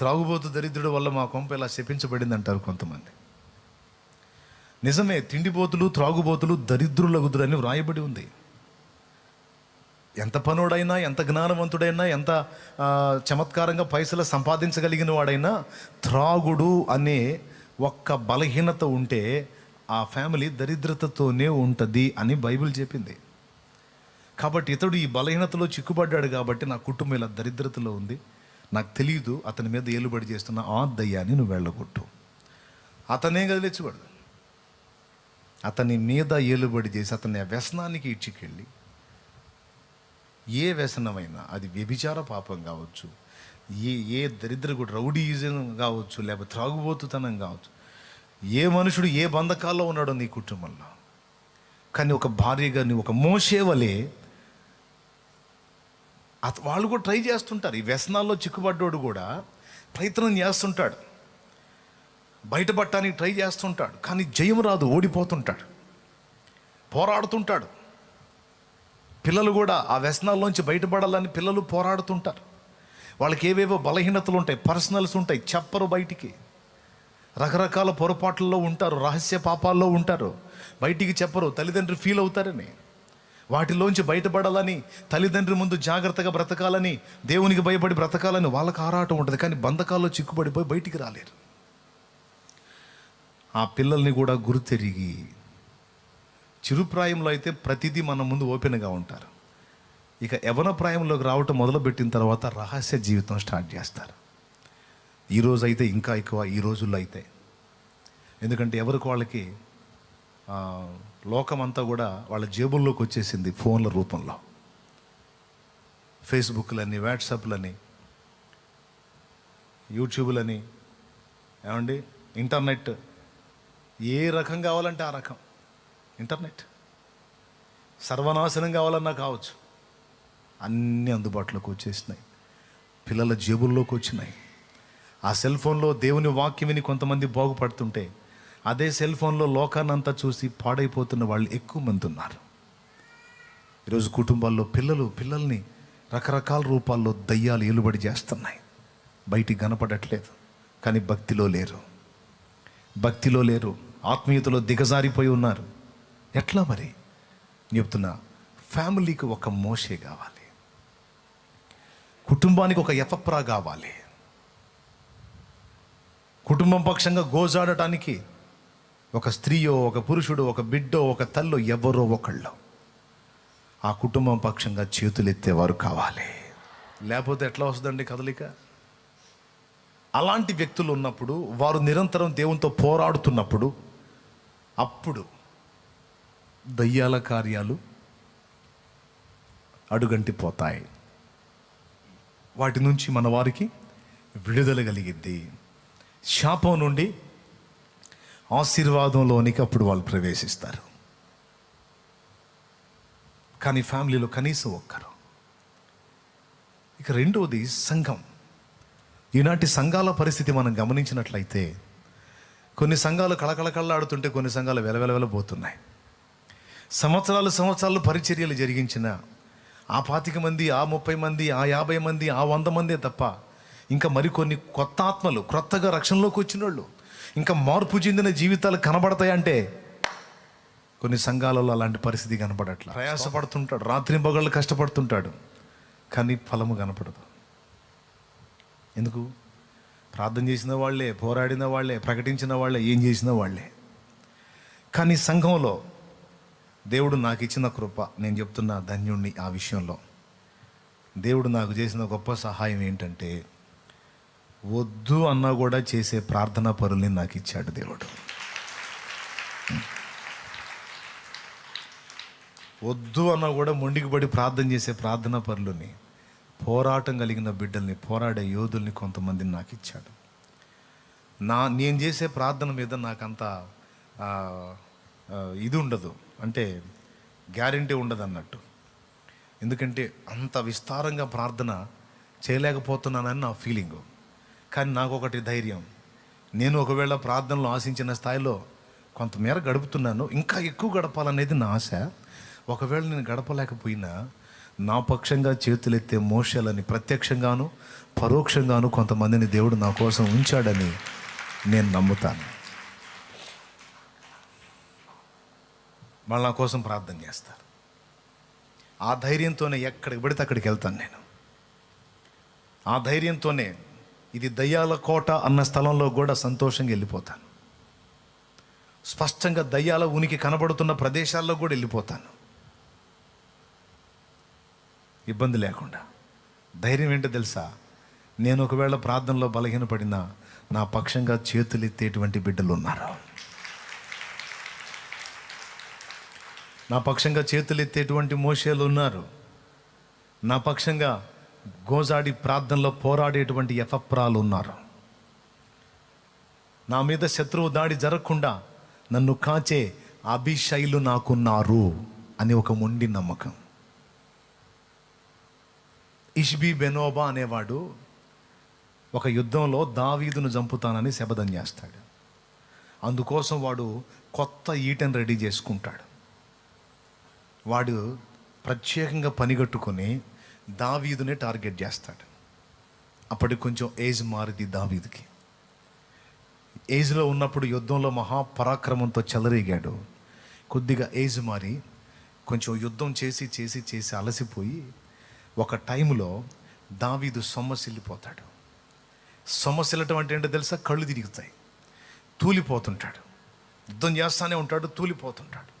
త్రాగుబోతు దరిద్రుడు వల్ల మా కొంప ఇలా శపించబడింది అంటారు కొంతమంది. నిజమే తిండిపోతులు త్రాగుబోతులు దరిద్రులగుదురని వ్రాయబడి ఉంది. ఎంత పనుడైనా ఎంత జ్ఞానవంతుడైనా ఎంత చమత్కారంగా పైసలు సంపాదించగలిగిన వాడైనా త్రాగుడు అనే ఒక్క బలహీనత ఉంటే ఆ ఫ్యామిలీ దరిద్రతతోనే ఉంటుంది అని బైబిల్ చెప్పింది. కాబట్టి ఇతడు ఈ బలహీనతలో చిక్కుపడ్డాడు కాబట్టి నా కుటుంబం ఇలా దరిద్రతలో ఉంది. నాకు తెలియదు అతని మీద ఏలుబడి చేస్తున్న ఆ దయ్యాన్ని నువ్వు వెళ్ళగొట్టు. అతనే కదిలించబడు అతని మీద ఏలుబడి చేసి అతని ఆ వ్యసనానికి ఇచ్చికెళ్ళి ఏ వ్యసనమైనా అది వ్యభిచార పాపం కావచ్చు ఏ ఏ దరిద్రకు రౌడీజం కావచ్చు లేకపోతే త్రాగుబోతుతనం కావచ్చు ఏ మనుషుడు ఏ బంధకాల్లో ఉన్నాడో నీ కుటుంబంలో. కానీ ఒక భార్యగా నీ ఒక మోసేవలే వాళ్ళు కూడా ట్రై చేస్తుంటారు. ఈ వ్యసనాల్లో చిక్కుబడ్డోడు కూడా ప్రయత్నం చేస్తుంటాడు. బయటపడటానికి ట్రై చేస్తుంటాడు. కానీ జయం రాదు ఓడిపోతుంటాడు. పోరాడుతుంటాడు. పిల్లలు కూడా ఆ వ్యసనాల్లోంచి బయటపడాలని పిల్లలు పోరాడుతుంటారు. వాళ్ళకి ఏవేవో బలహీనతలు ఉంటాయి పర్సనల్స్ ఉంటాయి చెప్పరు బయటికి. రకరకాల పొరపాట్లలో ఉంటారు రహస్య పాపాల్లో ఉంటారు. బయటికి చెప్పరు తల్లిదండ్రులు ఫీల్ అవుతారని. వాటిలోంచి బయటపడాలని తల్లిదండ్రుల ముందు జాగ్రత్తగా బ్రతకాలని దేవునికి భయపడి బ్రతకాలని వాళ్ళకి ఆరాటం ఉంటుంది. కానీ బంధకాల్లో చిక్కుపడిపోయి బయటికి రాలేరు. ఆ పిల్లల్ని కూడా గుర్తెరిగి చిరుప్రాయంలో అయితే ప్రతిదీ మన ముందు ఓపెన్గా ఉంటారు. ఇక యవన ప్రాయంలోకి రావటం మొదలుపెట్టిన తర్వాత రహస్య జీవితం స్టార్ట్ చేస్తారు. ఈరోజు అయితే ఇంకా ఎక్కువ ఈ రోజుల్లో అయితే. ఎందుకంటే ఎవరికి వాళ్ళకి లోకమంతా కూడా వాళ్ళ జేబుల్లోకి వచ్చేసింది ఫోన్ల రూపంలో. ఫేస్బుక్లని వాట్సాప్లని యూట్యూబ్లని ఏమండి ఇంటర్నెట్. ఏ రకం కావాలంటే ఆ రకం. ఇంటర్నెట్. సర్వనాశనం కావాలన్నా కావచ్చు. అన్నీ అందుబాటులోకి వచ్చేసినాయి. పిల్లల జేబుల్లోకి వచ్చినాయి. ఆ సెల్ ఫోన్లో దేవుని వాక్యం విని కొంతమంది బాగుపడుతుంటే అదే సెల్ ఫోన్లో లోకాన్నంతా చూసి పాడైపోతున్న వాళ్ళు ఎక్కువ మంది ఉన్నారు. ఈరోజు కుటుంబాల్లో పిల్లలు పిల్లల్ని రకరకాల రూపాల్లో దయ్యాలు ఏలుబడి చేస్తున్నాయి. బయటికి కనపడట్లేదు కానీ భక్తిలో లేరు. భక్తిలో లేరు ఆత్మీయతలో దిగజారిపోయి ఉన్నారు. ఎట్లా మరి? చెప్తున్నా ఫ్యామిలీకి ఒక మోషే కావాలి. కుటుంబానికి ఒక ఎఫప్రా కావాలి. కుటుంబం పక్షంగా గోజాడటానికి ఒక స్త్రీయో ఒక పురుషుడు ఒక బిడ్డో ఒక తల్లో ఎవరో ఒకళ్ళు. ఆ కుటుంబం పక్షంగా చేతులెత్తేవారు కావాలి. లేకపోతే ఎట్లా వస్తుందండి కదలిక? అలాంటి వ్యక్తులు ఉన్నప్పుడు వారు నిరంతరం దేవునితో పోరాడుతున్నప్పుడు అప్పుడు దయ్యాల కార్యాలు అడుగంటిపోతాయి. వాటి నుంచి మన వారికి విడుదల కలిగిద్ది శాపం నుండి ఆశీర్వాదంలోనికి అప్పుడు వాళ్ళు ప్రవేశిస్తారు. కానీ ఫ్యామిలీలో కనీసం ఒక్కరు. ఇక రెండవది సంఘం. ఈనాటి సంఘాల పరిస్థితి మనం గమనించినట్లయితే కొన్ని సంఘాలు కళకళకళ్ళాడుతుంటే కొన్ని సంఘాలు వెలవెలవెలబోతున్నాయి సంవత్సరాలు సంవత్సరాలు పరిచర్యలు జరిగించిన ఆ పాతిక మంది ఆ ముప్పై మంది ఆ యాభై మంది ఆ వంద మందే తప్ప ఇంకా మరికొన్ని కొత్త ఆత్మలు క్రొత్తగా రక్షణలోకి వచ్చిన వాళ్ళు ఇంకా మార్పు చెందిన జీవితాలు కనబడతాయంటే కొన్ని సంఘాలలో అలాంటి పరిస్థితి కనపడట్ల ప్రయాసపడుతుంటాడు రాత్రి పగళ్ళు కష్టపడుతుంటాడు. కానీ ఫలము కనపడదు. ఎందుకు? ప్రార్థన చేసిన వాళ్ళే పోరాడిన వాళ్ళే ప్రకటించిన వాళ్ళే ఏం చేసిన వాళ్ళే. కానీ సంఘంలో దేవుడు నాకు ఇచ్చిన కృప నేను చెప్తున్న ధన్యుణ్ణి ఆ విషయంలో. దేవుడు నాకు చేసిన గొప్ప సహాయం ఏంటంటే వద్దు అన్నా కూడా చేసే ప్రార్థనా పరుల్ని నాకు ఇచ్చాడు దేవుడు. వద్దు అన్నా కూడా మొండికి పడి ప్రార్థన చేసే ప్రార్థనా పరులని పోరాటం కలిగిన బిడ్డల్ని పోరాడే యోధుల్ని కొంతమందిని నాకు ఇచ్చాడు నా నేను చేసే ప్రార్థన మీద నాకంత ఇది ఉండదు. అంటే గ్యారంటీ ఉండదు అన్నట్టు ఎందుకంటే అంత విస్తారంగా ప్రార్థన చేయలేకపోతున్నానని నా ఫీలింగు. కానీ నాకు ఒకటి ధైర్యం. నేను ఒకవేళ ప్రార్థనలు ఆశించిన స్థాయిలో కొంతమేర గడుపుతున్నాను ఇంకా ఎక్కువ గడపాలనేది నా ఆశ. ఒకవేళ నేను గడపలేకపోయినా నా పక్షంగా చేతులెత్తే మోషాలని ప్రత్యక్షంగాను పరోక్షంగాను కొంతమందిని దేవుడు నా కోసం ఉంచాడని నేను నమ్ముతాను. వాళ్ళు నా కోసం ప్రార్థన చేస్తారు. ఆ ధైర్యంతోనే ఎక్కడికి పడితే అక్కడికి వెళ్తాను నేను. ఆ ధైర్యంతోనే ఇది దయ్యాల కోట అన్న స్థలంలో కూడా సంతోషంగా వెళ్ళిపోతాను. స్పష్టంగా దయ్యాల ఉనికి కనబడుతున్న ప్రదేశాల్లో కూడా వెళ్ళిపోతాను. ఇబ్బంది లేకుండా. ధైర్యం ఏంటో తెలుసా? నేను ఒకవేళ ప్రార్థనలో బలహీనపడినా నా పక్షంగా చేతులెత్తేటువంటి బిడ్డలు ఉన్నారు. నా పక్షంగా చేతులెత్తేటువంటి మోషేలు ఉన్నారు. నా పక్షంగా గోజాడి ప్రార్థనలో పోరాడేటువంటి ఎఫప్రాలు ఉన్నారు నా మీద శత్రువు దాడి జరగకుండా నన్ను కాచే అభిషైలు నాకున్నారు అని ఒక మొండి నమ్మకం. ఇష్బీ బెనోబా అనేవాడు ఒక యుద్ధంలో దావీదును చంపుతానని శపథం చేస్తాడు. అందుకోసం వాడు కొత్త ఈటను రెడీ చేసుకుంటాడు. వాడు ప్రత్యేకంగా పనిగట్టుకొని దావీదునే టార్గెట్ చేస్తాడు. అప్పటి కొంచెం ఏజ్ మారింది దావీదుకి. ఏజ్లో ఉన్నప్పుడు యుద్ధంలో మహాపరాక్రమంతో చెలరేగాడు. కొద్దిగా ఏజ్ మారి కొంచెం యుద్ధం చేసి చేసి చేసి అలసిపోయి ఒక టైంలో దావీదు సొమ్మసిల్లిపోతాడు. సొమ్మసిల్లటం అంటే ఏంటో తెలుసా? కళ్ళు తిరుగుతాయి. తూలిపోతుంటాడు. యుద్ధం చేస్తానే ఉంటాడు తూలిపోతుంటాడు.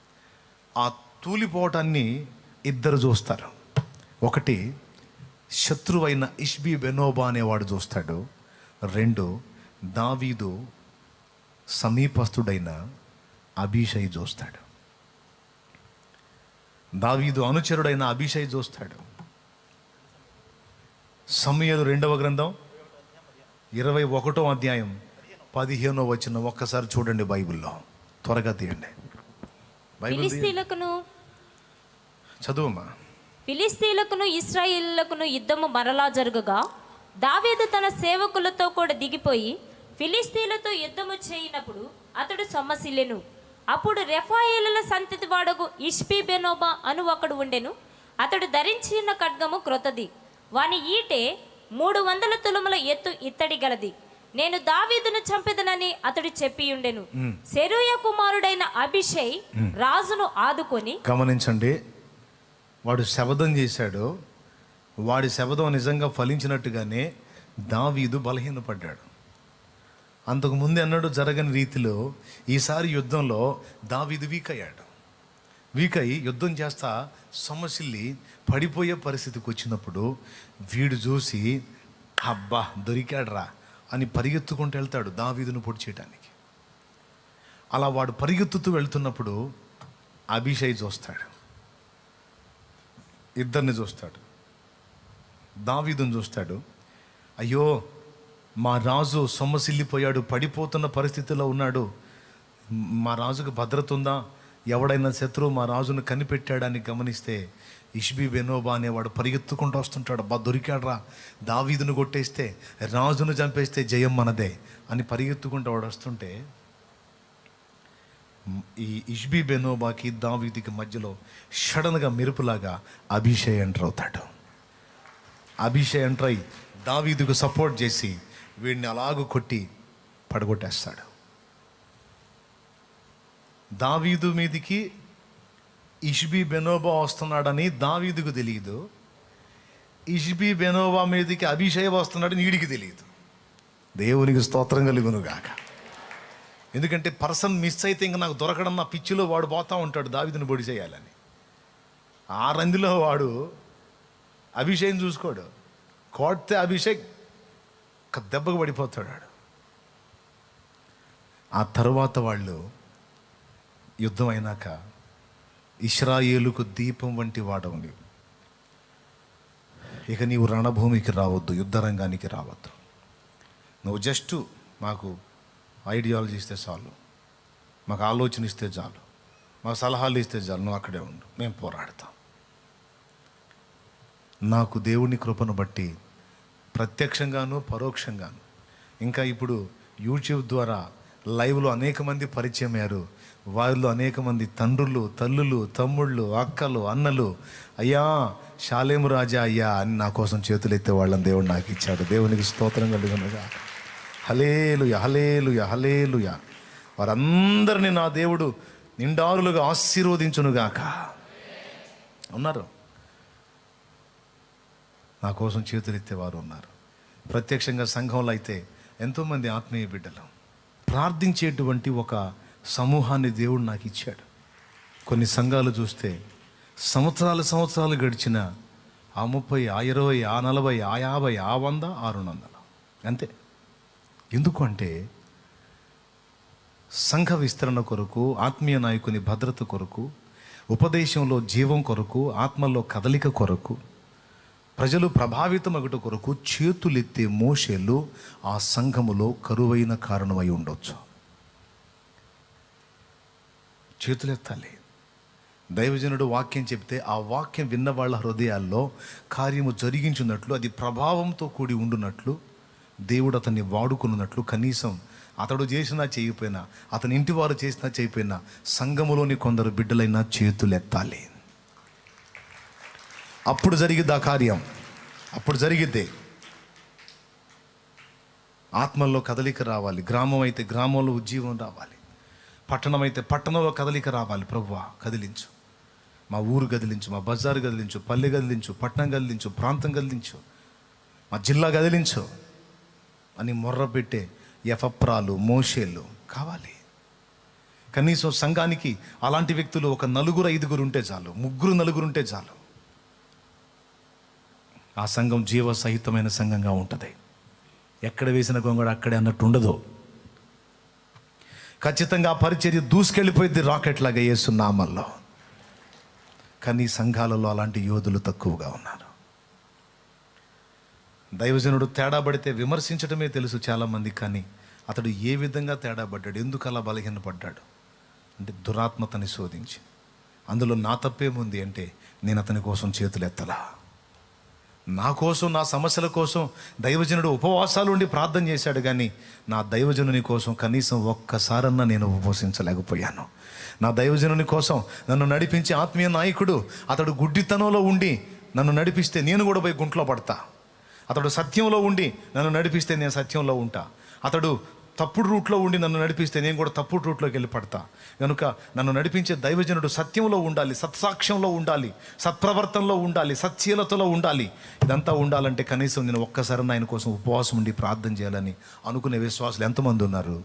ఆ తూలిపోవటాన్ని ఇద్దరు చూస్తారు. ఒకటి శత్రువైన ఇష్బీ బెనోబా అనేవాడు చూస్తాడు. రెండు దావీదు సమీపస్థుడైన అభిషయ్ చూస్తాడు. దావీదు అనుచరుడైన అభిషయ్ చూస్తాడు. సమయలు రెండవ గ్రంథం ఇరవై ఒకటో అధ్యాయం పదిహేనో వచ్చిన ఒక్కసారి చూడండి బైబిల్లో. త్వరగా తీయండి. బైబిల్ తీయండి. ఫిలిస్తీన్లకును ఇస్రాయేలులకును యుద్ధము మరలా జరుగుగా దావీదు తన సేవకులతో కూడా దిగిపోయి ఫిలిస్తీన్లతో యుద్ధము చేయనప్పుడు అతడు సొమ్మసిల్లెను అప్పుడు రెఫాయేలుల సంతతి వాడగు ఇష్పి బెనోబా అను ఒకడు ఉండెను. అతడు ధరించి ఉన్న ఖడ్గము క్రొత్తది. వాని ఈటే మూడు వందల తులముల ఎత్తు ఇత్తడి గలది. నేను దావీదును చంపెదనని అతడు చెప్పి ఉండెను. సెరూయ కుమారుడైన అభిషేక్ రాజును ఆదుకొని గమనించండి వాడు శబదం చేశాడు. వాడి శబదం నిజంగా ఫలించినట్టుగానే దావీదు బలహీనపడ్డాడు. అంతకు ముందు అన్నాడు జరగని రీతిలో ఈసారి యుద్ధంలో దావీదు వీక్ అయ్యాడు వీక్ అయి యుద్ధం చేస్తా సొమ్మసిల్లి పడిపోయే పరిస్థితికి వచ్చినప్పుడు వీడు చూసి అబ్బా దొరికాడురా అని పరిగెత్తుకుంటూ వెళ్తాడు దావీదును పొడి చేయడానికి అలా వాడు పరిగెత్తుతూ వెళ్తున్నప్పుడు అభిషేక్ చూస్తాడు. ఇద్దరిని చూస్తాడు. దావీదుని చూస్తాడు. అయ్యో మా రాజు సొమ్మసిల్లిపోయాడు పడిపోతున్న పరిస్థితిలో ఉన్నాడు. మా రాజుకు భద్రత ఉందా? ఎవడైనా శత్రువు మా రాజును కనిపెట్టాడని గమనిస్తే ఇష్బి బెనోబా అనేవాడు పరిగెత్తుకుంటూ వస్తుంటాడు. బా దొరికాడ్రా. దావీదును కొట్టేస్తే రాజును చంపేస్తే జయం మనదే అని పరిగెత్తుకుంటూ వాడు వస్తుంటే ఈ ఇష్బీ బెనోబాకి దావీదికి మధ్యలో సడన్గా మెరుపులాగా అభిషేక్ ఎంటర్ అవుతాడు. అభిషేక్ ఎంటర్ అయి దావీదుకు సపోర్ట్ చేసి వీడిని అలాగూ కొట్టి పడగొట్టేస్తాడు. దావీదు మీదికి ఇష్బీ బెనోబా వస్తున్నాడని దావీదుకు తెలియదు ఇష్బీ బెనోబా మీదికి అభిషేక్ వస్తున్నాడని వీడికి తెలియదు దేవునికి స్తోత్రం కలుగునుగాక. గాక ఎందుకంటే పర్సన్ మిస్ అయితే ఇంకా నాకు దొరకడం నా పిచ్చిలో వాడు పోతా ఉంటాడు దావిదిని పొడి చేయాలని. ఆ రందిలో వాడు అభిషేకం చూసుకోడు. కోడితే అభిషేక్ ఒక దెబ్బకు పడిపోతాడు ఆ తరువాత వాళ్ళు యుద్ధం అయినాక ఇస్రాయేలుకు దీపం వంటి వాడవు నీవు ఇక నీవు రణభూమికి రావద్దు యుద్ధ రంగానికి రావద్దు. నువ్వు జస్ట్ మాకు ఐడియాలజీ ఇస్తే చాలు. మాకు ఆలోచన ఇస్తే చాలు. మాకు సలహాలు ఇస్తే చాలు. నువ్వు అక్కడే ఉండు. మేము పోరాడతాం. నాకు దేవుని కృపను బట్టి ప్రత్యక్షంగాను పరోక్షంగాను. ఇంకా ఇప్పుడు యూట్యూబ్ ద్వారా లైవ్లో అనేక మంది పరిచయం అయ్యారు. వారిలో అనేక మంది తండ్రులు తల్లులు తమ్ముళ్ళు అక్కలు అన్నలు. అయ్యా శాలేము రాజా అయ్యా అని నా కోసం చేతులు ఎత్తే వాళ్ళని దేవుడు నాకు ఇచ్చాడు. దేవునికి స్తోత్రం కలుగునుగా హలేలుయ హలేలుయ హలేలుయ వారందరినీ నా దేవుడు నిండారులుగా ఆశీర్వదించునుగాక. ఉన్నారు? నా కోసం చేతులెత్తేవారు ఉన్నారు. ప్రత్యక్షంగా సంఘంలో అయితే ఎంతోమంది ఆత్మీయ బిడ్డలు ప్రార్థించేటువంటి ఒక సమూహాన్ని దేవుడు నాకు ఇచ్చాడు. కొన్ని సంఘాలు చూస్తే సంవత్సరాలు సంవత్సరాలు గడిచిన ఆ ముప్పై ఆ ఇరవై ఆ నలభై ఆ యాభై ఆ వంద ఆ రెండు వందలు. అంతే. ఎందుకు అంటే సంఘ విస్తరణ కొరకు ఆత్మీయ నాయకుని భద్రత కొరకు ఉపదేశంలో జీవం కొరకు ఆత్మలో కదలిక కొరకు ప్రజలు ప్రభావితమగుట కొరకు చేతులెత్తే మోషేలు ఆ సంఘములో కరువైన కారణమై ఉండొచ్చు. చేతులెత్తాలి. దైవజనుడు వాక్యం చెప్తే ఆ వాక్యం విన్న వాళ్ళ హృదయాల్లో కార్యము జరిగించున్నట్లు అది ప్రభావంతో కూడి ఉండునట్లు దేవుడు అతన్ని వాడుకున్నట్లు కనీసం అతడు చేసినా చేయకపోయినా అతని ఇంటి వారు చేసినా చేయకపోయినా సంఘములోని కొందరు బిడ్డలైనా చేతులెత్తాలి అప్పుడు జరిగిద్ది ఆ కార్యం? అప్పుడు జరిగిద్ది. ఆత్మల్లో కదలిక రావాలి. గ్రామం అయితే గ్రామంలో ఉజ్జీవం రావాలి. పట్టణం అయితే పట్టణంలో కదలిక రావాలి. ప్రభువా కదిలించు. మా ఊరు కదిలించు మా బజారు కదిలించు పల్లె కదిలించు పట్టణం కదిలించు ప్రాంతం కదిలించు మా జిల్లా కదిలించు. అని మొర్రబెట్టే యఫప్రాలు ఎఫప్రాలు కావాలి. కనీసం సంఘానికి అలాంటి వ్యక్తులు ఒక నలుగురు ఐదుగురు ఉంటే చాలు. ముగ్గురు నలుగురు ఉంటే చాలు. ఆ సంఘం జీవ సహితమైన సంఘంగా ఉంటుంది. ఎక్కడ వేసిన గొంగడ అక్కడే అన్నట్టు ఉండదు. ఖచ్చితంగా ఆ పరిచర్య దూసుకెళ్ళిపోయింది రాకెట్ లాగా వేస్తున్నామల్లో కానీ సంఘాలలో అలాంటి యోధులు తక్కువగా ఉన్నారు. దైవజనుడు తేడా పడితే విమర్శించడమే తెలుసు చాలామంది కానీ అతడు ఏ విధంగా తేడా పడ్డాడు ఎందుకు అలా బలహీనపడ్డాడు అంటే దురాత్మతని శోధించి. అందులో నా తప్పేముంది అంటే నేను అతని కోసం చేతులు ఎత్తలా. నా కోసం నా సమస్యల కోసం దైవజనుడు ఉపవాసాలు ఉండి ప్రార్థన చేశాడు కానీ నా దైవజనుని కోసం కనీసం ఒక్కసారన్నా నేను ఉపవసించలేకపోయాను. నా దైవజనుని కోసం నన్ను నడిపించే ఆత్మీయ నాయకుడు అతడు గుడ్డితనంలో ఉండి నన్ను నడిపిస్తే నేను కూడా పోయి గుంట్లో పడతా. అతడు సత్యంలో ఉండి నన్ను నడిపిస్తే నేను సత్యంలో ఉంటా. అతడు తప్పుడు రూట్లో ఉండి నన్ను నడిపిస్తే నేను కూడా తప్పుడు రూట్లోకి వెళ్ళి పడతా. కనుక నన్ను నడిపించే దైవజనుడు సత్యంలో ఉండాలి సత్సాక్ష్యంలో ఉండాలి సత్ప్రవర్తనలో ఉండాలి సత్శీలతలో ఉండాలి. ఇదంతా ఉండాలంటే కనీసం నేను ఒక్కసారి ఆయన కోసం ఉపవాసం ఉండి ప్రార్థన చేయాలని అనుకునే విశ్వాసులు ఎంతమంది ఉన్నారు?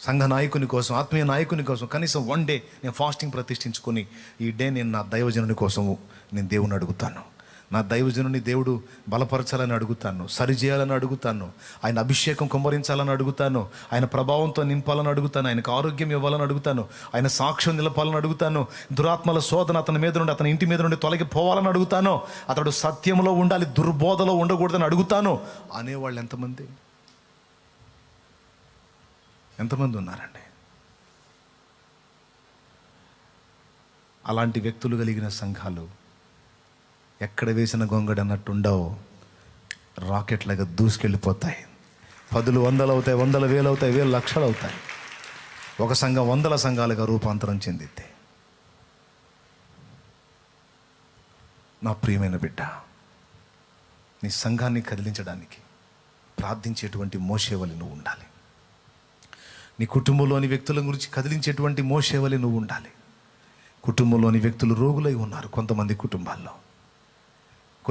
సంఘ నాయకుని కోసం ఆత్మీయ నాయకుని కోసం కనీసం వన్ డే నేను ఫాస్టింగ్ ప్రతిష్ఠించుకొని ఈ డే నేను నా దైవజనుని కోసం నేను దేవుని అడుగుతాను. నా దైవజనుని దేవుడు బలపరచాలని అడుగుతాను సరిచేయాలని అడుగుతాను ఆయన అభిషేకం కుమ్మరించాలని అడుగుతాను ఆయన ప్రభావంతో నింపాలని అడుగుతాను ఆయనకు ఆరోగ్యం ఇవ్వాలని అడుగుతాను ఆయన సాక్ష్యం నిలపాలని అడుగుతాను దురాత్మల శోధన అతని మీద నుండి అతని ఇంటి మీద నుండి తొలగిపోవాలని అడుగుతాను అతడు సత్యంలో ఉండాలి దుర్బోధలో ఉండకూడదని అడుగుతాను అనేవాళ్ళు ఎంతమంది? ఎంతమంది ఉన్నారండి? అలాంటి వ్యక్తులు కలిగిన సంఘాలు ఎక్కడ వేసిన గొంగడి అన్నట్టు ఉండవు. రాకెట్లాగా దూసుకెళ్ళిపోతాయి. పదులు వందలు అవుతాయి వందల వేలు అవుతాయి వేలు లక్షలు అవుతాయి. ఒక సంఘం వందల సంఘాలుగా రూపాంతరం చెందిద్ది. నా ప్రియమైన బిడ్డ నీ సంఘాన్ని కదిలించడానికి ప్రార్థించేటువంటి మోసేవలి నువ్వు ఉండాలి. నీ కుటుంబంలోని వ్యక్తుల గురించి కదిలించేటువంటి మోసేవలి నువ్వు ఉండాలి. కుటుంబంలోని వ్యక్తులు రోగులై ఉన్నారు కొంతమంది కుటుంబాల్లో.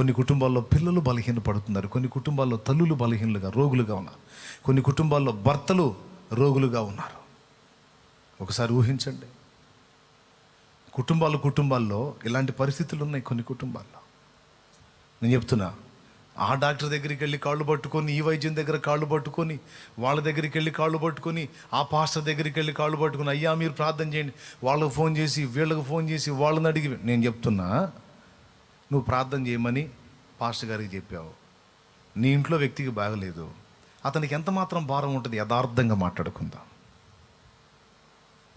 కొన్ని కుటుంబాల్లో పిల్లలు బలహీన పడుతున్నారు కొన్ని కుటుంబాల్లో తల్లులు బలహీనలుగా రోగులుగా ఉన్నారు. కొన్ని కుటుంబాల్లో భర్తలు రోగులుగా ఉన్నారు. ఒకసారి ఊహించండి. కుటుంబాలు కుటుంబాల్లో ఇలాంటి పరిస్థితులు ఉన్నాయి కొన్ని కుటుంబాల్లో. నేను చెప్తున్నా ఆ డాక్టర్ దగ్గరికి వెళ్ళి కాళ్ళు పట్టుకొని ఈ వైద్యం దగ్గర కాళ్ళు పట్టుకొని వాళ్ళ దగ్గరికి వెళ్ళి కాళ్ళు పట్టుకొని ఆ పాస్టర్ దగ్గరికి వెళ్ళి కాళ్ళు పట్టుకొని అయ్యా మీరు ప్రార్థన చేయండి. వాళ్ళకు ఫోన్ చేసి వీళ్ళకి ఫోన్ చేసి వాళ్ళని అడిగి నేను చెప్తున్నా నువ్వు ప్రార్థన చేయమని పాస్టర్ గారికి చెప్పావు. నీ ఇంట్లో వ్యక్తికి బాగలేదు. అతనికి ఎంత మాత్రం భారం ఉంటుంది యథార్థంగా మాట్లాడుకుందాం.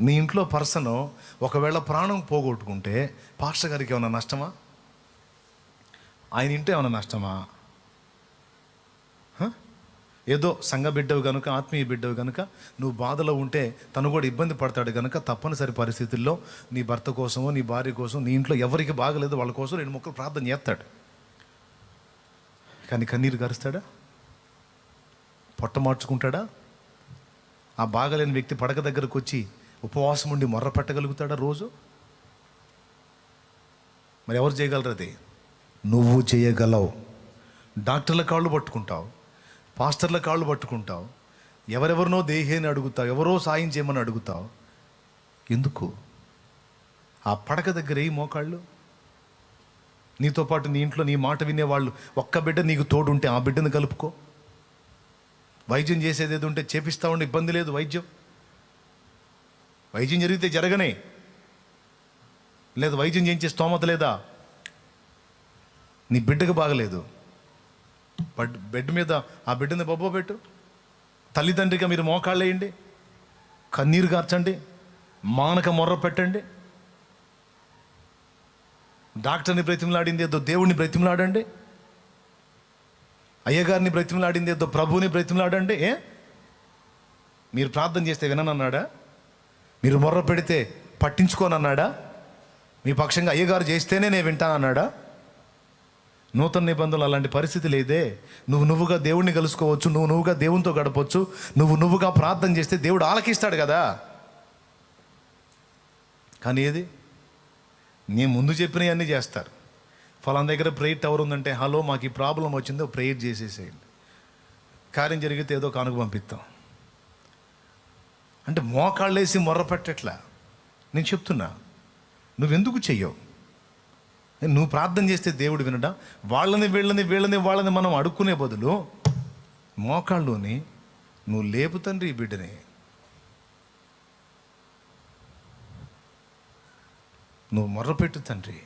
నీ ఇంట్లో పర్సన్ ఒకవేళ ప్రాణం పోగొట్టుకుంటే పాస్టర్ గారికి ఏమైనా నష్టమా? ఆయన ఇంటే ఏమైనా నష్టమా? ఏదో సంఘ బిడ్డవు కనుక ఆత్మీయ బిడ్డవు కనుక నువ్వు బాధలో ఉంటే తను కూడా ఇబ్బంది పడతాడు కనుక తప్పనిసరి పరిస్థితుల్లో నీ భర్త కోసమో నీ భార్య కోసం నీ ఇంట్లో ఎవరికి బాగలేదు వాళ్ళ కోసం రెండు మొక్కలు ప్రార్థన చేస్తాడు. కానీ కన్నీరు గరుస్తాడా? పొట్ట మార్చుకుంటాడా? ఆ బాగలేని వ్యక్తి పడక దగ్గరకు వచ్చి ఉపవాసం ఉండి మొర్ర పెట్టగలుగుతాడా రోజు? మరి ఎవరు చేయగలరు అది? నువ్వు చేయగలవు. డాక్టర్ల కాళ్ళు పట్టుకుంటావు. పాస్టర్ల కాళ్ళు పట్టుకుంటావు. ఎవరెవరినో దేహేని అడుగుతావు. ఎవరో సాయం చేయమని అడుగుతావు. ఎందుకు? ఆ పడక దగ్గర ఏ మోకాళ్ళు? నీతో పాటు నీ ఇంట్లో నీ మాట వినేవాళ్ళు ఒక్క బిడ్డ నీకు తోడుంటే ఆ బిడ్డను కలుపుకో. వైద్యం చేసేది ఏది ఉంటే చేపిస్తా ఉండి ఇబ్బంది లేదు వైద్యం. వైద్యం జరిగితే జరగనే. లేదు వైద్యం చేయించే స్తోమత లేదా? నీ బిడ్డకు బాగలేదు. బెడ్ బెడ్ మీద ఆ బిడ్డని బొబ్బో పెట్టు. తల్లిదండ్రిగా మీరు మోకాళ్ళేయండి కన్నీరు కార్చండి మానక మొర్ర పెట్టండి. డాక్టర్ని బ్రతిమలాడింది ఏదో దేవుణ్ణి బ్రతిమలాడండి. అయ్యగారిని బ్రతిమలాడింది ఏదో ప్రభువుని బ్రతిమలాడండి. ఏ? మీరు ప్రార్థన చేస్తే విననన్నాడా? మీరు మొర్ర పెడితే పట్టించుకోనన్నాడా? మీ పక్షంగా అయ్యగారు చేస్తేనే నేను వింటానన్నాడా? నూతన నిబంధనలు అలాంటి పరిస్థితి లేదే. నువ్వు నువ్వుగా దేవుణ్ణి కలుసుకోవచ్చు నువ్వు నువ్వుగా దేవునితో గడపచ్చు నువ్వు నువ్వుగా ప్రార్థన చేస్తే దేవుడు ఆలకిస్తాడు కదా. కానీ ఏది? నేను ముందు చెప్పినవన్నీ చేస్తారు. ఫలానా దగ్గర ప్రేయర్ టవర్ ఉందంటే హలో మాకు ఈ ప్రాబ్లం వచ్చిందో ప్రేయర్ చేసేసేయండి. కార్యం జరిగితే ఏదో కానుక పంపిస్తాం. అంటే మోకాళ్ళేసి మొర్ర పెట్టట్లా నేను చెప్తున్నా నువ్వెందుకు చెయ్యవు? నువ్వు ప్రార్థన చేస్తే దేవుడు వినడా? వాళ్ళని వీళ్ళని వీళ్ళని వాళ్ళని మనం అడుక్కునే బదులు మోకాళ్ళుని నువ్వు లేపు తండ్రి ఈ బిడ్డని. నువ్వు మొర్రపెట్టు తండ్రి.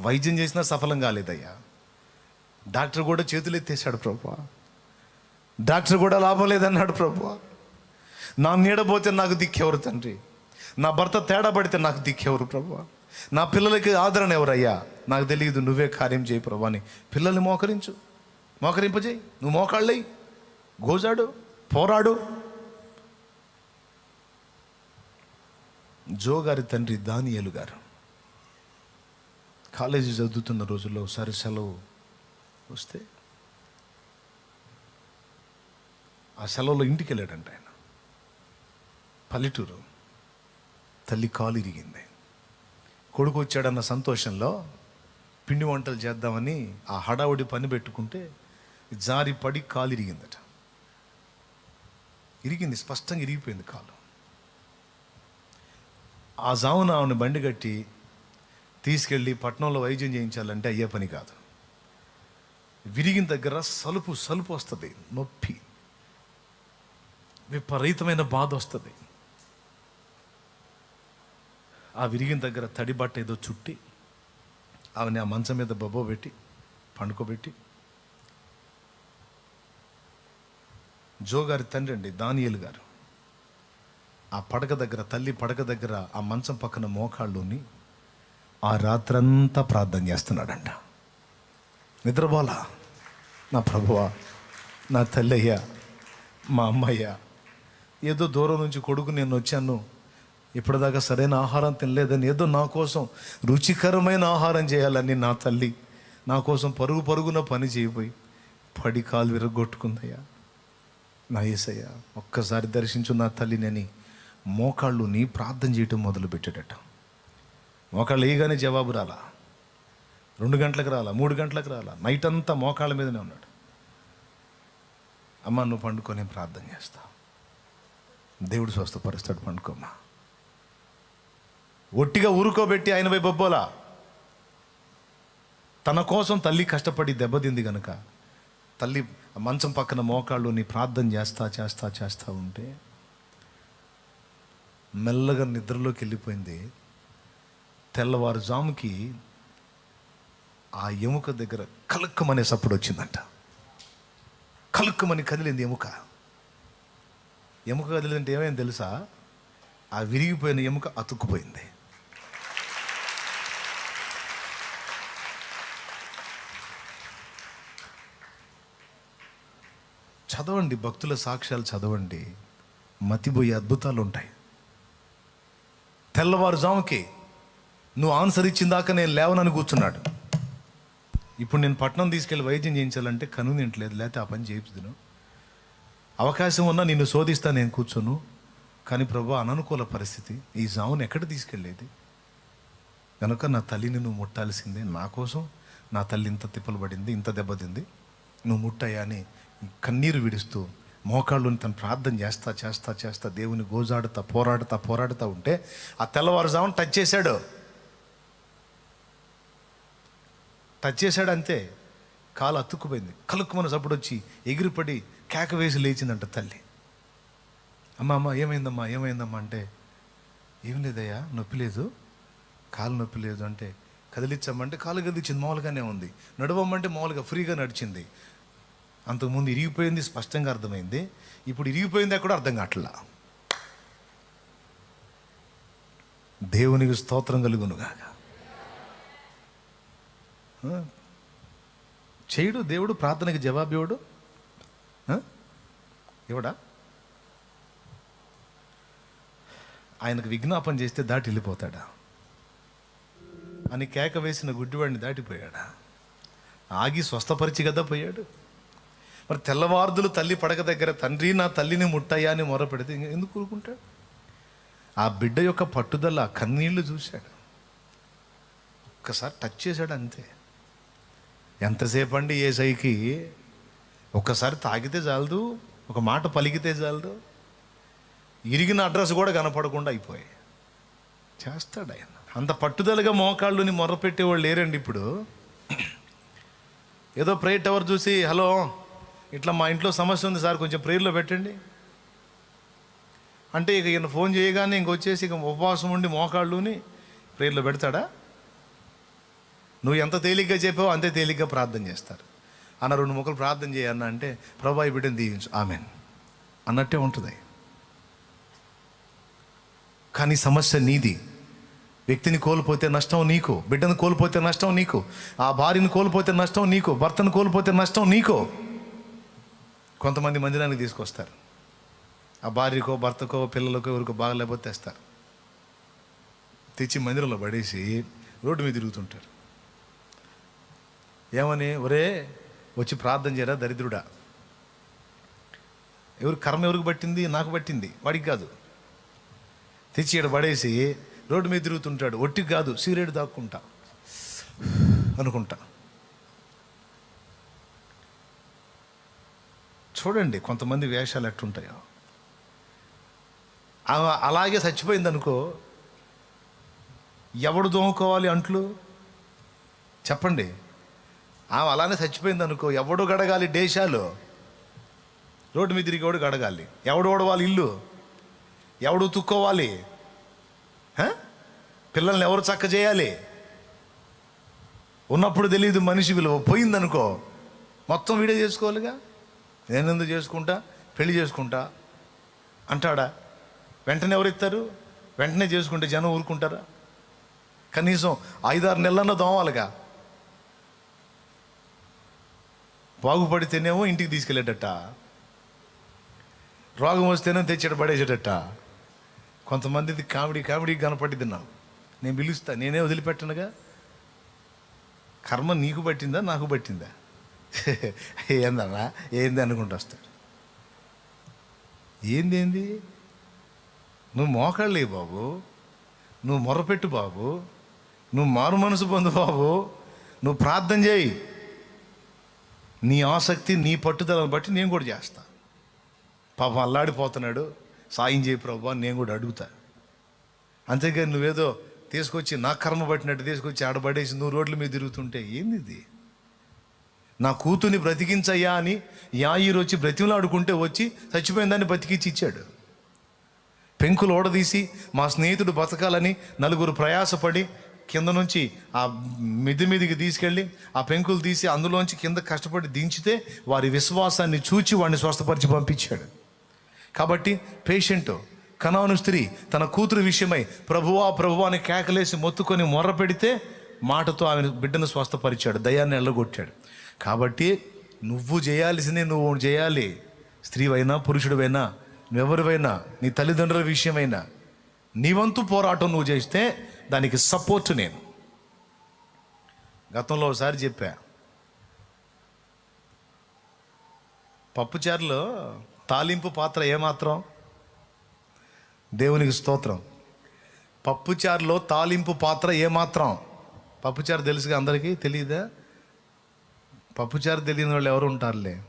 వైద్యం చేసినా సఫలం కాలేదయ్యా. డాక్టర్ కూడా చేతులు ఎత్తేసాడు ప్రభా. డాక్టర్ కూడా లాభం లేదన్నాడు ప్రభా. నా నీడపోతే నాకు దిక్కెవరు తండ్రి. నా భర్త తేడా పడితే నాకు దిక్కెవరు ప్రభా. నా పిల్లలకి ఆదరణ ఎవరయ్యా? నాకు తెలియదు నువ్వే కార్యం చేయి ప్రభా అని. పిల్లల్ని మోకరించు. మోకరింపజేయి. నువ్వు మోకాళ్ళయి గోజాడు పోరాడు. జో గారి తండ్రి దానియేలు గారు. కాలేజీ చదువుతున్న రోజుల్లో ఒకసారి సెలవు వస్తే ఆ సెలవులో ఇంటికి వెళ్ళాడంట ఆయన. పల్లెటూరు. తల్లి కాలు ఇరిగింది. కొడుకు వచ్చాడన్న సంతోషంలో పిండి వంటలు చేద్దామని ఆ హడావుడి పని పెట్టుకుంటే జారి పడి కాలు ఇరిగిందట. ఇరిగింది స్పష్టంగా ఇరిగిపోయింది కాలు. ఆ జామున ఆమెను బండి కట్టి తీసుకెళ్ళి పట్టణంలో వైద్యం చేయించాలంటే అయ్యే పని కాదు. విరిగిన దగ్గర సలుపు సలుపు వస్తుంది నొప్పి. విపరీతమైన బాధ వస్తుంది. ఆ విరిగిన దగ్గర తడి బట్ట ఏదో చుట్టి ఆమెని ఆ మంచం మీద బొబ్బో పెట్టి పండుకోబెట్టి జో గారి తండ్రి అండి దానియలు గారు. ఆ పడక దగ్గర తల్లి పడక దగ్గర ఆ మంచం పక్కన మోకాళ్ళుని ఆ రాత్రంతా ప్రార్థన చేస్తున్నాడంట. నిద్రపోలా నా ప్రభువా నా తల్లయ్య మా అమ్మయ్య ఏదో దూరం నుంచి కొడుకు నేను వచ్చాను ఇప్పటిదాకా సరైన ఆహారం తినలేదని ఏదో నా కోసం రుచికరమైన ఆహారం చేయాలని నా తల్లి నా కోసం పరుగు పరుగున పని చేయబోయి పడి కాలు విరగొట్టుకుందయ్యా. నా ఏసయ్య ఒక్కసారి దర్శించు నా తల్లినని మోకాళ్ళుని ప్రార్థన చేయటం మొదలుపెట్టాడట. మోకాళ్ళు వేయగానే జవాబు రాలా. రెండు గంటలకు రాలా మూడు గంటలకు రాలా. నైట్ అంతా మోకాళ్ళ మీదనే ఉన్నాడు. అమ్మ నువ్వు పండుకొని ప్రార్థన చేస్తా. దేవుడు స్వస్థపరుస్తాడు పండుకోమ్మా. ఒట్టిగా ఊరుకోబెట్టి ఆయన వైపు బొబ్బోలా తన కోసం తల్లి కష్టపడి దెబ్బతింది గనుక తల్లి మంచం పక్కన మోకాళ్ళు నీ ప్రార్థన చేస్తా చేస్తా చేస్తా ఉంటే మెల్లగా నిద్రలోకి వెళ్ళిపోయింది. తెల్లవారుజాముకి ఆ ఎముక దగ్గర కలుక్కుమనే సప్పుడు వచ్చిందంట. కలుక్కుమని కదిలింది ఎముక. ఎముక కదిలిందంటే ఏమైంది తెలుసా? ఆ విరిగిపోయిన ఎముక అతుక్కుపోయింది. చదవండి భక్తుల సాక్ష్యాలు చదవండి. మతిపోయే అద్భుతాలు ఉంటాయి తెల్లవారుజాముకి నువ్వు ఆన్సర్ ఇచ్చిందాక నేను లేవనని కూర్చున్నాడు. ఇప్పుడు నేను పట్నం తీసుకెళ్ళి వైద్యం చేయించాలంటే కనువింటలేదు లేకపోతే ఆ పని చేయించుదును అవకాశం ఉన్నా నిన్ను శోధిస్తా నేను కూర్చోను. కానీ ప్రభు అననుకూల పరిస్థితి. ఈ జామును ఎక్కడ తీసుకెళ్ళేది? కనుక నా తల్లిని నువ్వు ముట్టాల్సిందే నా కోసం. నా తల్లి ఇంత తిప్పలు పడింది ఇంత దెబ్బతింది. నువ్వు ముట్టయ్యా అని కన్నీరు విడుస్తూ మోకాళ్ళుని తను ప్రార్థన చేస్తా చేస్తా చేస్తా దేవుని గోజాడుతా పోరాడుతా పోరాడుతూ ఉంటే ఆ తెల్లవారుజామున టచ్ చేశాడు. టచ్ చేశాడు అంతే. కాలు అతుక్కుపోయింది. కలుక్కుమని సప్పుడు వచ్చి ఎగిరిపడి కేక వేసి లేచిందంట తల్లి. అమ్మ అమ్మ ఏమైందమ్మా ఏమైందమ్మా అంటే ఏం లేదయ్యా నొప్పి లేదు. కాలు నొప్పి లేదు అంటే కదిలించమ్మంటే కాలు కదిలించింది మామూలుగానే ఉంది. నడవమ్మంటే మామూలుగా ఫ్రీగా నడిచింది. అంతకుముందు ఇరిగిపోయింది స్పష్టంగా అర్థమైంది. ఇప్పుడు ఇరిగిపోయింది కూడా అర్థం కావట్లా. దేవునికి స్తోత్రం కలుగునుగాక. చేయుడు చేయడు దేవుడు ప్రార్థనకి జవాబు ఇవ్వడు? ఆ? ఇవ్వడా? ఆయనకు విజ్ఞాపన చేస్తే దాటి వెళ్ళిపోతాడా? అని కేక వేసిన గుడ్డివాడిని దాటిపోయాడా? ఆగి స్వస్థపరిచి కదా పోయాడు? మరి తెల్లవార్దులు తల్లి పడక దగ్గర తండ్రి నా తల్లిని ముట్టయ్యా అని మొరపెడితే ఎందుకు ఊరుకుంటాడు ఆ బిడ్డ యొక్క పట్టుదల ఆ కన్నీళ్ళు చూశాడు. ఒక్కసారి టచ్ చేశాడు అంతే. ఎంతసేపు అండి ఏ సైకి ఒక్కసారి తాగితే చాలదు ఒక మాట పలికితే చాలదు. ఇరిగిన అడ్రస్ కూడా కనపడకుండా అయిపోయాయి. చేస్తాడు ఆయన. అంత పట్టుదలగా మోకాళ్ళుని మొర్రపెట్టేవాళ్ళు లేరండి ఇప్పుడు. ఏదో ప్రైట్ టవర్ చూసి హలో ఇట్లా మా ఇంట్లో సమస్య ఉంది సార్ కొంచెం ప్రేయర్లో పెట్టండి. అంటే ఇక ఈయన ఫోన్ చేయగానే ఇంకొచ్చేసి ఇక ఉపవాసం ఉండి మోకాళ్ళుని ప్రేయర్లో పెడతాడా? నువ్వు ఎంత తేలిగ్గా చెప్పావో అంతే తేలిగ్గా ప్రార్థన చేస్తారు. అన్న రెండు ముక్కలు ప్రార్థన చేయన్న అంటే ప్రభా ఈ బిడ్డను దీవించు. ఆమెన్. అన్నట్టే ఉంటుంది. కానీ సమస్య నీది. వ్యక్తిని కోల్పోతే నష్టం నీకు బిడ్డను కోల్పోతే నష్టం నీకు ఆ భార్యను కోల్పోతే నష్టం నీకు భర్తను కోల్పోతే నష్టం నీకు. కొంతమంది మందిరానికి తీసుకొస్తారు. ఆ భార్యకో భర్తకో పిల్లలకో ఎవరికో బాగలేకపోతే తెస్తారు. తెచ్చి మందిరంలో పడేసి రోడ్డు మీద తిరుగుతుంటారు. ఏమని? ఒరే వచ్చి ప్రార్థన చేయరా దరిద్రుడా? ఎవరు కర్మ ఎవరికి పట్టింది? నాకు పట్టింది. వాడికి కాదు. తెచ్చి ఇక్కడ పడేసి రోడ్డు మీద తిరుగుతుంటాడు. ఒట్టికి కాదు సిగరెట్ దాక్కుంటా అనుకుంటా. చూడండి కొంతమంది వేషాలు ఎట్టుంటాయో. ఆమె అలాగే చచ్చిపోయిందనుకో ఎవడు దోముకోవాలి అంట్లు? చెప్పండి. ఆమె అలానే చచ్చిపోయింది అనుకో ఎవడు గడగాలి దేశాలు? రోడ్డు మీద తిరిగేవాడు గడగాలి. ఎవడు ఓడవాలి ఇల్లు? ఎవడు ఉతుక్కోవాలి? పిల్లల్ని ఎవరు చక్క చేయాలి? ఉన్నప్పుడు తెలియదు మనిషి విలువ. పోయిందనుకో మొత్తం వీడియో చేసుకోవాలిగా? నేను ఎందుకు చేసుకుంటా? పెళ్ళి చేసుకుంటా? అంటాడా? వెంటనే ఎవరు ఇస్తారు? వెంటనే చేసుకుంటే జనం ఊరుకుంటారా? కనీసం ఐదారు నెలలన్నా దోమాలిగా. బాగుపడితేనేమో ఇంటికి తీసుకెళ్ళేటట్ట. రోగం వస్తేనే తెచ్చేట పడేసేటట్ట. కొంతమందిది కామెడీ కామెడీ కనపడింది నాకు. నేను పిలుస్తా నేనే వదిలిపెట్టనుగా. కర్మ నీకు పట్టిందా నాకు పట్టిందా? ఏందన్నా? ఏంది అనుకుంటూ వస్తాడు. ఏంది ఏంది? నువ్వు మోకాళ్ళే బాబు. నువ్వు మొరపెట్టు బాబు. నువ్వు మారు మనసు పొందు బాబు. నువ్వు ప్రార్థన చేయి. నీ ఆసక్తి నీ పట్టుదలను బట్టి నేను కూడా చేస్తా. పాపం అల్లాడిపోతున్నాడు. సాయం చేయి ప్రభు నేను కూడా అడుగుతా. అంతేగాని నువ్వేదో తీసుకొచ్చి నా కర్మ పట్టినట్టు తీసుకొచ్చి ఆడబడేసి నువ్వు రోడ్ల మీద తిరుగుతుంటే ఏంది ఇది? నా కూతుర్ని బ్రతికించయ్యా అని యాయిరు వచ్చి బ్రతిమలాడుకుంటే వచ్చి చచ్చిపోయిందని బతికించి ఇచ్చాడు. పెంకులు ఓడదీసి మా స్నేహితుడు బతకాలని నలుగురు ప్రయాసపడి కింద నుంచి ఆ మిది మీదికి తీసుకెళ్ళి ఆ పెంకులు తీసి అందులోంచి కింద కష్టపడి దించితే వారి విశ్వాసాన్ని చూచి వాడిని స్వస్థపరిచి పంపించాడు. కాబట్టి పేషెంట్ కనాను స్త్రీ తన కూతురు విషయమై ప్రభువా ప్రభువా అని కేకలేసి మొత్తుకొని మొర్ర పెడితే మాటతో ఆమె బిడ్డను స్వస్థపరిచాడు దయాన్ని ఎల్లగొట్టాడు. కాబట్టి నువ్వు చేయాల్సింది నువ్వు చేయాలి. స్త్రీవైనా పురుషుడివైనా నువ్వెవరివైనా నీ తల్లిదండ్రుల విషయమైనా నీ వంతు పోరాటం నువ్వు చేస్తే దానికి సపోర్ట్ నేను. గతంలో ఒకసారి చెప్పా. పప్పుచారులో తాలింపు పాత్ర ఏమాత్రం? దేవునికి స్తోత్రం. పప్పుచారులో తాలింపు పాత్ర ఏమాత్రం? పప్పుచారు తెలుసుగా అందరికీ? తెలియదా పప్పుచారు తెలియని వాళ్ళు ఎవరు ఉంటారులే.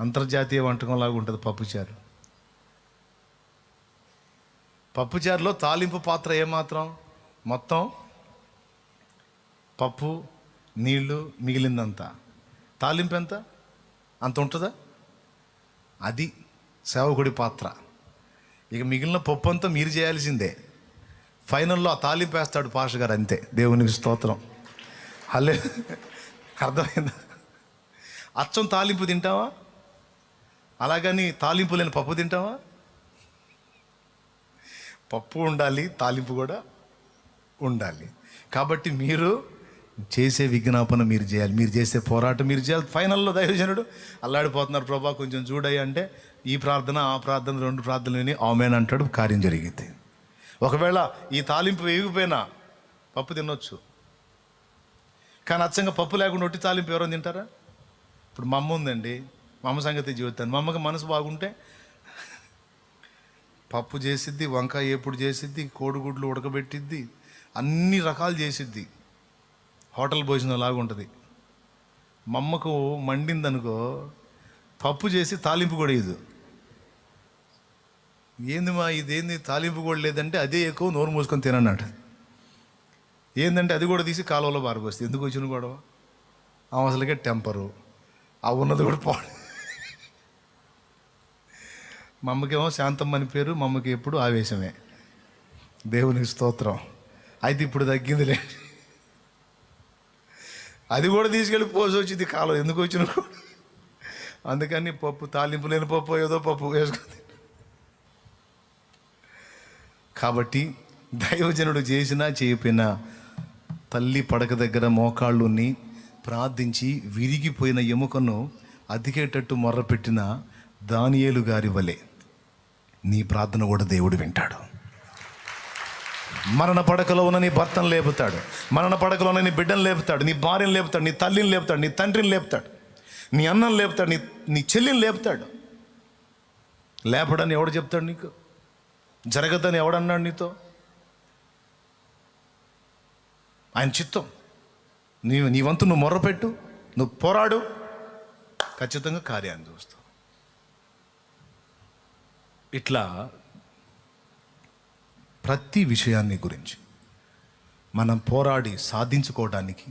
అంతర్జాతీయ వంటకంలాగా ఉంటుంది పప్పుచారు. పప్పుచారులో తాలింపు పాత్ర ఏమాత్రం? మొత్తం పప్పు నీళ్ళు మిగిలిందంతా. తాలింపు ఎంత? అంత ఉంటుందా? అది సేవకుడి పాత్ర. ఇక మిగిలిన పప్పు అంతా మీరు చేయాల్సిందే. ఫైనల్లో ఆ తాలింపు వేస్తాడు పాష గారు అంతే. దేవునికి స్తోత్రం. హలే అర్థమైందా? అచ్చం తాలింపు తింటావా? అలాగని తాలింపు లేని పప్పు తింటావా? పప్పు ఉండాలి తాలింపు కూడా ఉండాలి. కాబట్టి మీరు చేసే విజ్ఞాపన మీరు చేయాలి. మీరు చేసే పోరాటం మీరు చేయాలి. ఫైనల్లో దైవజనుడు అల్లాడిపోతున్నారు ప్రభా కొంచెం చూడయ్య అంటే ఈ ప్రార్థన ఆ ప్రార్థన రెండు ప్రార్థనలు విని ఆమెన్ అంటాడు. కార్యం జరిగింది ఒకవేళ ఈ తాలింపు వేయకపోయినా పప్పు తినొచ్చు. కానీ అచ్చంగా పప్పు లేకుండా ఒట్టి తాలింపు ఎవరైనా తింటారా? ఇప్పుడు మా అమ్మ ఉందండి. మా అమ్మ సంగతి జీవితాన్ని మా అమ్మకి మనసు బాగుంటే పప్పు చేసిద్ది వంకాయ ఎప్పుడు చేసిద్ది కోడిగుడ్లు ఉడకబెట్టిద్ది అన్ని రకాలు చేసిద్ది. హోటల్ భోజనం లాగా ఉంటుంది. మా అమ్మకు మండిందనుకో పప్పు చేసి తాలింపు కూడా ఇది ఏంది మా ఇదేంది? తాలింపు కూడా లేదంటే అదే ఎక్కువ నోరు మూసుకొని తినన్నాడు. ఏందంటే అది కూడా తీసి కాలువలో పారబోస్తుంది. ఎందుకు వచ్చిన గొడవ? ఆ టెంపరు. ఆ ఉన్నది కూడా పాడు మా అమ్మకేమో శాంతమ్మ అని పేరు మా అమ్మకి ఎప్పుడు ఆవేశమే. దేవునికి స్తోత్రం. అయితే ఇప్పుడు తగ్గిందిలే. అది కూడా తీసుకెళ్ళి పోసి వచ్చింది కాలం ఎందుకు వచ్చిన అందుకని పప్పు తాలింపు లేని పప్పు ఏదో పప్పు వేసుకుంది కాబట్టి దైవజనుడు చేసినా చేయపోయినా తల్లి పడక దగ్గర మోకాళ్ళుని ప్రార్థించి విరిగిపోయిన ఎముకను అతికేటట్టు మొర్రపెట్టిన దానియేలు గారి వలె నీ ప్రార్థన కూడా దేవుడు వింటాడు. మరణ పడకలో ఉన్న నీ భర్తను లేపుతాడు. మరణ పడకలో ఉన్న నీ బిడ్డను లేపుతాడు. నీ భార్యను లేపుతాడు. నీ తల్లిని లేపుతాడు. నీ తండ్రిని లేపుతాడు. నీ అన్నం లేపుతాడు. నీ నీ చెల్లిని లేపుతాడు. లేపడని ఎవడు చెప్తాడు నీకు? జరగదని ఎవడన్నాడు నీతో? ఆయన చిత్తం. నీ నీ వంతు నువ్వు మొర్రపెట్టు నువ్వు పోరాడు. ఖచ్చితంగా కార్యాన్ని చూస్తావు. ఇట్లా ప్రతి విషయాన్ని గురించి మనం పోరాడి సాధించుకోవడానికి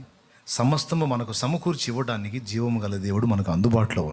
సమస్తము మనకు సమకూర్చి ఇవ్వడానికి జీవము గల దేవుడు మనకు అందుబాటులో